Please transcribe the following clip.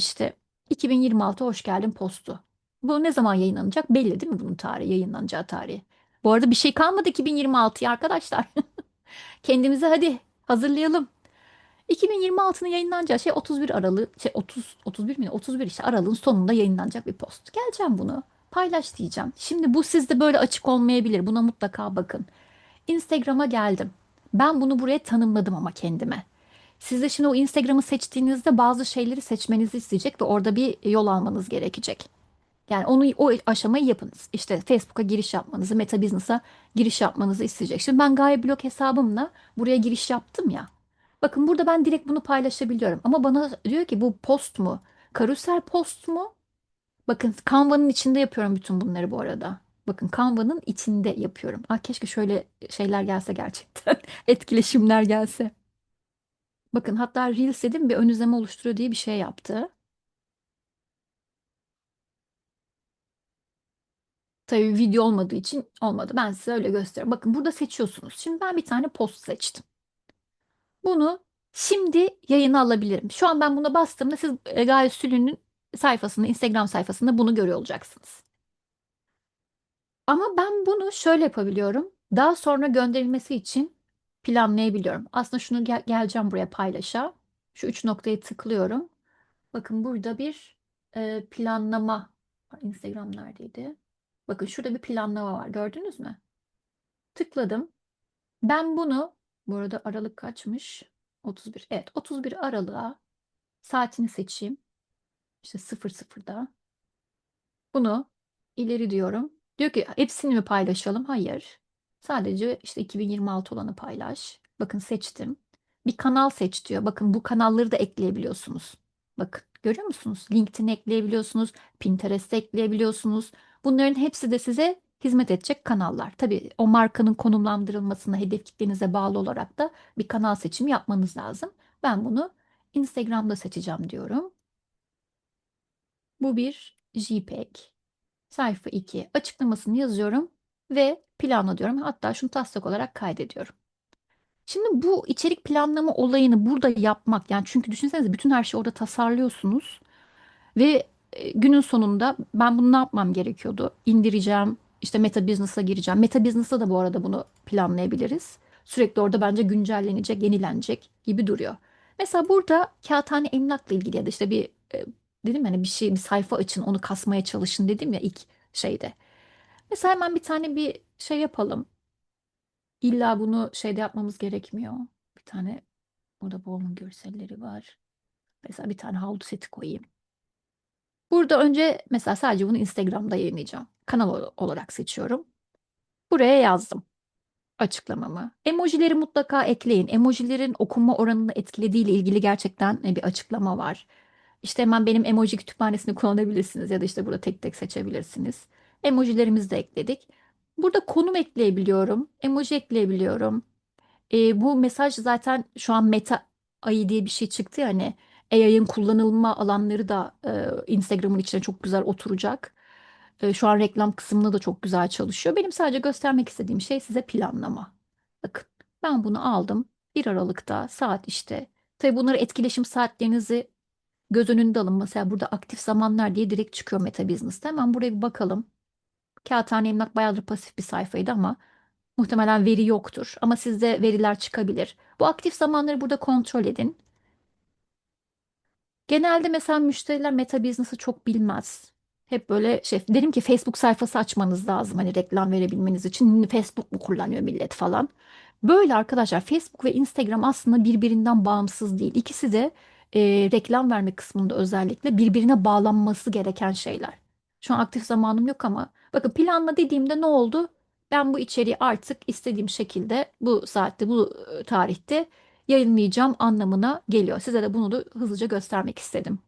İşte 2026 hoş geldin postu. Bu ne zaman yayınlanacak? Belli değil mi bunun tarihi, yayınlanacağı tarihi? Bu arada bir şey kalmadı 2026'ya arkadaşlar. Kendimizi hadi hazırlayalım. 2026'nın yayınlanacağı şey 31 Aralık, şey 30 31 mi? 31 işte Aralık'ın sonunda yayınlanacak bir post. Geleceğim bunu paylaş diyeceğim. Şimdi bu sizde böyle açık olmayabilir. Buna mutlaka bakın. Instagram'a geldim. Ben bunu buraya tanımladım ama kendime. Siz de şimdi o Instagram'ı seçtiğinizde bazı şeyleri seçmenizi isteyecek ve orada bir yol almanız gerekecek. Yani onu o aşamayı yapınız. İşte Facebook'a giriş yapmanızı, Meta Business'a giriş yapmanızı isteyecek. Şimdi ben Gaye Blog hesabımla buraya giriş yaptım ya. Bakın burada ben direkt bunu paylaşabiliyorum. Ama bana diyor ki bu post mu? Karusel post mu? Bakın Canva'nın içinde yapıyorum bütün bunları bu arada. Bakın Canva'nın içinde yapıyorum. Ah keşke şöyle şeyler gelse gerçekten. Etkileşimler gelse. Bakın hatta Reels dedim bir ön izleme oluşturuyor diye bir şey yaptı. Tabii video olmadığı için olmadı. Ben size öyle gösteriyorum. Bakın burada seçiyorsunuz. Şimdi ben bir tane post seçtim. Bunu şimdi yayına alabilirim. Şu an ben buna bastığımda siz Gaye Sülü'nün sayfasında, Instagram sayfasında bunu görüyor olacaksınız. Ama ben bunu şöyle yapabiliyorum. Daha sonra gönderilmesi için planlayabiliyorum. Aslında şunu gel geleceğim buraya paylaşa. Şu üç noktayı tıklıyorum. Bakın burada bir e, planlama. Instagram neredeydi? Bakın şurada bir planlama var. Gördünüz mü? Tıkladım. Ben bunu bu arada aralık kaçmış? 31. Evet 31 Aralık'a saatini seçeyim. İşte 00'da. Bunu ileri diyorum. Diyor ki hepsini mi paylaşalım? Hayır. Sadece işte 2026 olanı paylaş. Bakın seçtim. Bir kanal seç diyor. Bakın bu kanalları da ekleyebiliyorsunuz. Bakın görüyor musunuz? LinkedIn ekleyebiliyorsunuz. Pinterest ekleyebiliyorsunuz. Bunların hepsi de size hizmet edecek kanallar. Tabii o markanın konumlandırılmasına, hedef kitlenize bağlı olarak da bir kanal seçimi yapmanız lazım. Ben bunu Instagram'da seçeceğim diyorum. Bu bir JPEG. Sayfa 2 açıklamasını yazıyorum ve planla diyorum. Hatta şunu taslak olarak kaydediyorum. Şimdi bu içerik planlama olayını burada yapmak yani çünkü düşünsenize bütün her şeyi orada tasarlıyorsunuz ve e, günün sonunda ben bunu ne yapmam gerekiyordu? İndireceğim, işte Meta Business'a gireceğim. Meta Business'ta da bu arada bunu planlayabiliriz. Sürekli orada bence güncellenecek, yenilenecek gibi duruyor. Mesela burada kağıthane emlakla ilgili ya da işte bir e, dedim hani bir şey bir sayfa açın onu kasmaya çalışın dedim ya ilk şeyde. Mesela hemen bir tane bir şey yapalım. İlla bunu şeyde yapmamız gerekmiyor. Bir tane burada Bowman görselleri var. Mesela bir tane havlu seti koyayım. Burada önce mesela sadece bunu Instagram'da yayınlayacağım. Kanal olarak seçiyorum. Buraya yazdım açıklamamı. Emojileri mutlaka ekleyin. Emojilerin okunma oranını etkilediği ile ilgili gerçekten bir açıklama var. İşte hemen benim emoji kütüphanesini kullanabilirsiniz ya da işte burada tek tek seçebilirsiniz. Emojilerimizi de ekledik. Burada konum ekleyebiliyorum. Emoji ekleyebiliyorum. E, bu mesaj zaten şu an Meta AI diye bir şey çıktı ya hani AI'ın kullanılma alanları da e, Instagram'ın içine çok güzel oturacak. E, şu an reklam kısmında da çok güzel çalışıyor. Benim sadece göstermek istediğim şey size planlama. Bakın ben bunu aldım. 1 Aralık'ta saat işte. Tabii bunları etkileşim saatlerinizi göz önünde alın. Mesela burada aktif zamanlar diye direkt çıkıyor Meta Business'ta. Hemen buraya bir bakalım. Kağıthane Emlak bayağıdır pasif bir sayfaydı ama muhtemelen veri yoktur. Ama sizde veriler çıkabilir. Bu aktif zamanları burada kontrol edin. Genelde mesela müşteriler Meta Business'ı çok bilmez. Hep böyle şey dedim ki Facebook sayfası açmanız lazım hani reklam verebilmeniz için Facebook mu kullanıyor millet falan. Böyle arkadaşlar Facebook ve Instagram aslında birbirinden bağımsız değil. İkisi de e, reklam verme kısmında özellikle birbirine bağlanması gereken şeyler. Şu an aktif zamanım yok ama bakın planla dediğimde ne oldu? Ben bu içeriği artık istediğim şekilde bu saatte bu e, tarihte yayınlayacağım anlamına geliyor. Size de bunu da hızlıca göstermek istedim.